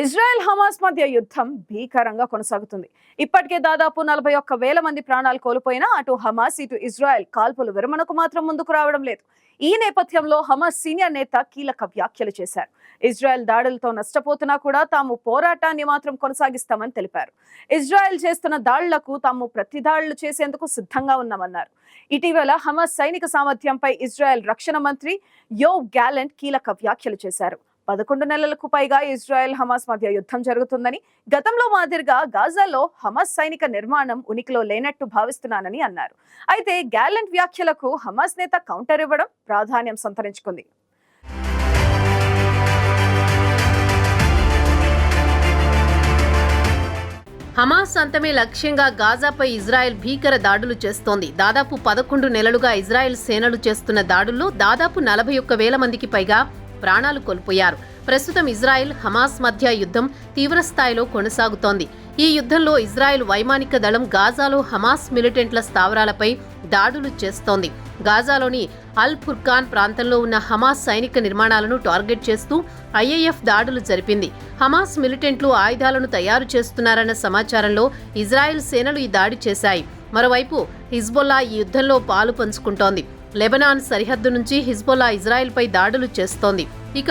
Israel Hamas మధ్య యుద్ధం భీకరంగా కొనసాగుతుంది. ఇప్పటికే దాదాపు నలభై ఒక్క వేల మంది ప్రాణాలు కోల్పోయినా అటు హమాస్ ఇటు ఇజ్రాయెల్ కాల్పులు విరమణకు మాత్రం ముందుకు రావడం లేదు. ఈ నేపథ్యంలో హమాస్ సీనియర్ నేత కీలక వ్యాఖ్యలు చేశారు. ఇజ్రాయెల్ దాడులతో నష్టపోతున్నా కూడా తాము పోరాటాన్ని మాత్రం కొనసాగిస్తామని తెలిపారు. ఇజ్రాయెల్ చేస్తున్న దాడులకు తాము ప్రతిదాడులు చేసేందుకు సిద్ధంగా ఉన్నామన్నారు. ఇటీవల హమాస్ సైనిక సామర్థ్యంపై ఇజ్రాయెల్ రక్షణ మంత్రి యో గ్యాలెంట్ కీలక వ్యాఖ్యలు చేశారు. పదకొండు నెలలకు పైగా ఇజ్రాయెల్ హమాస్ మధ్య యుద్ధం జరుగుతుందని గతంలో మాదిరిగా గాజాలో హమాస్ సైనిక నిర్మాణం ఉనికిలో లేనట్టు భావిస్తున్నానని అన్నారు. అయితే గ్యాలెంట్ వ్యాఖ్యలకు హమాస్ నేత కౌంటర్ ఇవ్వడం ప్రాధాన్యం సంతరించుకుంది. హమాస్ అంతమే లక్ష్యంగా గాజాపై ఇజ్రాయెల్ భీకర దాడులు చేస్తోంది. దాదాపు పదకొండు నెలలుగా ఇజ్రాయెల్ సేనలు చేస్తున్న దాడుల్లో దాదాపు నలభై ఒక్క వేల మందికి పైగా ప్రాణాలు కోల్పోయారు. ప్రస్తుతం ఇజ్రాయెల్ హమాస్ మధ్య యుద్ధం తీవ్రస్థాయిలో కొనసాగుతోంది. ఈ యుద్ధంలో ఇజ్రాయెల్ వైమానిక దళం గాజాలో హమాస్ మిలిటెంట్ల స్థావరాలపై దాడులు చేస్తోంది. గాజాలోని అల్ ఫుర్ఖాన్ ప్రాంతంలో ఉన్న హమాస్ సైనిక నిర్మాణాలను టార్గెట్ చేస్తూ ఐఏఎఫ్ దాడులు జరిపింది. హమాస్ మిలిటెంట్లు ఆయుధాలను తయారు చేస్తున్నారన్న సమాచారంలో ఇజ్రాయెల్ సేనలు ఈ దాడి చేశాయి. మరోవైపు హిజ్బొల్లా ఈ యుద్ధంలో పాలు పంచుకుంటోంది. లెబనాన్ సరిహద్దు నుంచి హిజ్బొల్లా ఇజ్రాయెల్పై దాడులు చేస్తోంది. ఇక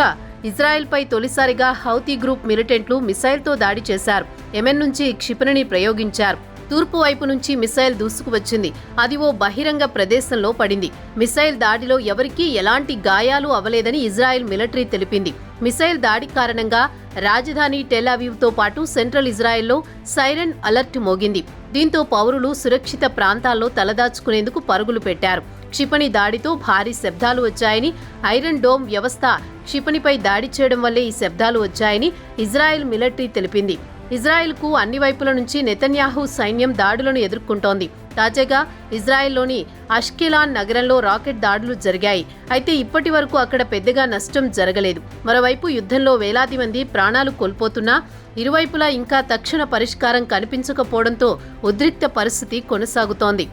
ఇజ్రాయెల్పై తొలిసారిగా హౌతీ గ్రూప్ మిలిటెంట్లు మిసైల్తో దాడి చేశారు. ఎమెన్ నుంచి క్షిపణిని ప్రయోగించారు. తూర్పు వైపు నుంచి మిసైల్ దూసుకు వచ్చింది. అది ఓ బహిరంగ ప్రదేశంలో పడింది. మిసైల్ దాడిలో ఎవరికీ ఎలాంటి గాయాలు అవలేదని ఇజ్రాయెల్ మిలిటరీ తెలిపింది. మిసైల్ దాడి కారణంగా రాజధాని టెలావీవ్తో పాటు సెంట్రల్ ఇజ్రాయెల్లో సైరన్ అలర్ట్ మోగింది. దీంతో పౌరులు సురక్షిత ప్రాంతాల్లో తలదాచుకునేందుకు పరుగులు పెట్టారు. క్షిపణి దాడితో భారీ శబ్దాలు వచ్చాయని ఐరన్ డోమ్ వ్యవస్థ క్షిపణిపై దాడి చేయడం వల్లే ఈ శబ్దాలు వచ్చాయని ఇజ్రాయెల్ మిలిటరీ తెలిపింది. ఇజ్రాయెల్కు అన్ని వైపుల నుంచి నెతన్యాహు సైన్యం దాడులను ఎదుర్కొంటోంది. తాజాగా ఇజ్రాయెల్లోని అష్కెలాన్ నగరంలో రాకెట్ దాడులు జరిగాయి. అయితే ఇప్పటి వరకు అక్కడ పెద్దగా నష్టం జరగలేదు. మరోవైపు యుద్ధంలో వేలాది మంది ప్రాణాలు కోల్పోతున్నా ఇరువైపులా ఇంకా తక్షణ పరిష్కారం కనిపించకపోవడంతో ఉద్రిక్త పరిస్థితి కొనసాగుతోంది.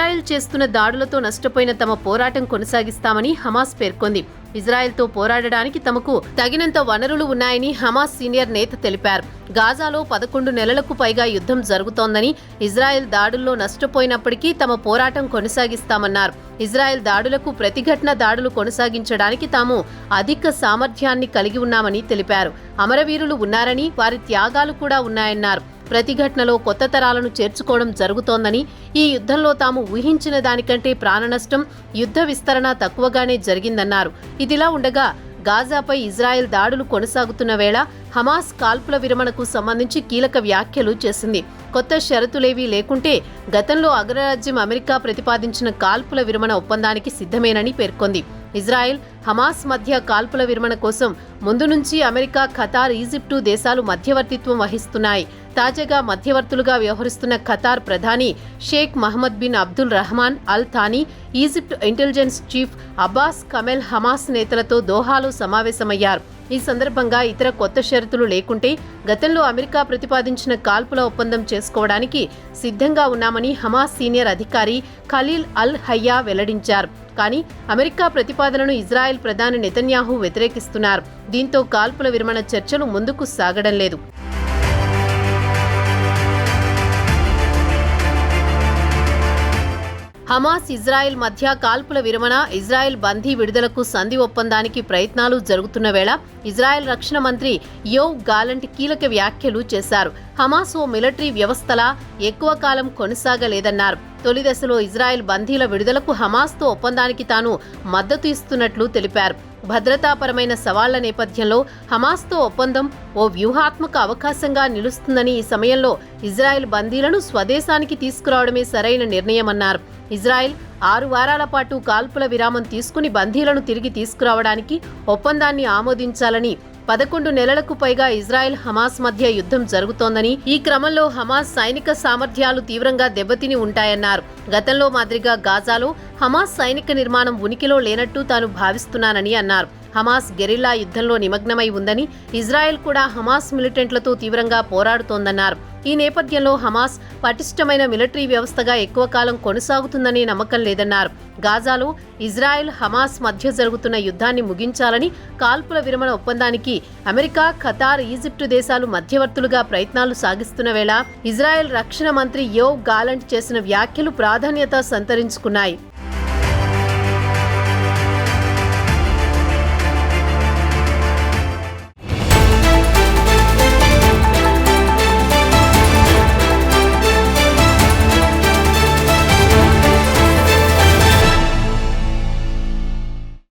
ఇజ్రాయెల్ చేస్తున్న దాడులతో నష్టపోయిన తమ పోరాటం కొనసాగిస్తామని హమాస్ పేర్కొంది. ఇజ్రాయెల్తో పోరాడడానికి తమకు తగినంత వనరులు ఉన్నాయని హమాస్ సీనియర్ నేత తెలిపారు. గాజాలో పదకొండు నెలలకు పైగా యుద్ధం జరుగుతోందని ఇజ్రాయెల్ దాడుల్లో నష్టపోయినప్పటికీ తమ పోరాటం కొనసాగిస్తామన్నారు. ఇజ్రాయెల్ దాడులకు ప్రతిఘటన దాడులు కొనసాగించడానికి తాము అధిక సామర్థ్యాన్ని కలిగి ఉన్నామని తెలిపారు. అమరవీరులు ఉన్నారని వారి త్యాగాలు కూడా ఉన్నాయన్నారు. ప్రతిఘటనలో కొత్త తరాలను చేర్చుకోవడం జరుగుతోందని ఈ యుద్ధంలో తాము ఊహించిన దానికంటే ప్రాణనష్టం యుద్ధ విస్తరణ తక్కువగానే జరిగిందన్నారు. ఇదిలా ఉండగా గాజాపై ఇజ్రాయెల్ దాడులు కొనసాగుతున్న వేళ హమాస్ కాల్పుల విరమణకు సంబంధించి కీలక వ్యాఖ్యలు చేసింది. కొత్త షరతులేవీ లేకుంటే గతంలో అగ్రరాజ్యం అమెరికా ప్రతిపాదించిన కాల్పుల విరమణ ఒప్పందానికి సిద్ధమేనని పేర్కొంది. ఇజ్రాయెల్ హమాస్ మధ్య కాల్పుల విరమణ కోసం ముందు నుంచి అమెరికా ఖతార్ ఈజిప్టు దేశాలు మధ్యవర్తిత్వం వహిస్తున్నాయి. తాజాగా మధ్యవర్తులుగా వ్యవహరిస్తున్న ఖతార్ ప్రధాని Sheikh Mohammed bin Abdul Rahman Al Thani Egypt intelligence chief Abbas Kamel Hamas నేతలతో దోహాలో సమావేశమయ్యారు. ఈ సందర్భంగా ఇతర కొత్త షరతులు లేకుంటే గతంలో అమెరికా ప్రతిపాదించిన కాల్పుల ఒప్పందం చేసుకోవడానికి సిద్ధంగా ఉన్నామని హమాస్ సీనియర్ అధికారి ఖలీల్ అల్ హయ్యా వెల్లడించారు. కానీ అమెరికా ప్రతిపాదనను ఇజ్రాయెల్ ప్రధాని నెతన్యాహు వ్యతిరేకిస్తున్నారు. దీంతో కాల్పుల విరమణ చర్చలు ముందుకు సాగడం లేదు. హమాస్ ఇజ్రాయెల్ మధ్య కాల్పుల విరమణ ఇజ్రాయెల్ బందీ విడుదలకు సంధి ఒప్పందానికి ప్రయత్నాలు జరుగుతున్న వేళ ఇజ్రాయెల్ రక్షణ మంత్రి యోవ్ గాలంట్ కీలక వ్యాఖ్యలు చేశారు. హమాస్ ఓ మిలిటరీ వ్యవస్థలా ఎక్కువ కాలం కొనసాగలేదన్నారు. తొలి దశలో ఇజ్రాయెల్ బందీల విడుదలకు హమాస్తో ఒప్పందానికి తాను మద్దతు ఇస్తున్నట్లు తెలిపారు. భద్రతాపరమైన సవాళ్ళ నేపథ్యంలో హమాస్తో ఒప్పందం ఓ వ్యూహాత్మక అవకాశంగా నిలుస్తుందని ఈ సమయంలో ఇజ్రాయెల్ బందీలను స్వదేశానికి తీసుకురావడమే సరైన నిర్ణయమన్నారు. ఇజ్రాయెల్ ఆరు వారాల పాటు కాల్పుల విరామం తీసుకుని బందీలను తిరిగి తీసుకురావడానికి ఒప్పందాన్ని ఆమోదించాలని పదకొండు నెలలకు పైగా ఇజ్రాయెల్ హమాస్ మధ్య యుద్ధం జరుగుతోందని ఈ క్రమంలో హమాస్ సైనిక సామర్థ్యాలు తీవ్రంగా దెబ్బతిని ఉంటాయన్నారు. గతంలో మాదిరిగా గాజాలో హమాస్ సైనిక నిర్మాణం ఉనికిలో లేనట్టు తాను భావిస్తున్నానని అన్నారు. హమాస్ గెరిల్లా యుద్ధంలో నిమగ్నమై ఉందని ఇజ్రాయెల్ కూడా హమాస్ మిలిటెంట్లతో తీవ్రంగా పోరాడుతోందన్నారు. ఈ నేపథ్యంలో హమాస్ పటిష్టమైన మిలిటరీ వ్యవస్థగా ఎక్కువ కాలం కొనసాగుతుందనే నమ్మకం లేదన్నారు. గాజాలో ఇజ్రాయెల్ హమాస్ మధ్య జరుగుతున్న యుద్ధాన్ని ముగించాలని కాల్పుల విరమణ ఒప్పందానికి అమెరికా ఖతార్ ఈజిప్టు దేశాలు మధ్యవర్తులుగా ప్రయత్నాలు సాగిస్తున్న వేళ ఇజ్రాయెల్ రక్షణ మంత్రి యోవ్ గాలంట్ చేసిన వ్యాఖ్యలు ప్రాధాన్యత సంతరించుకున్నాయి.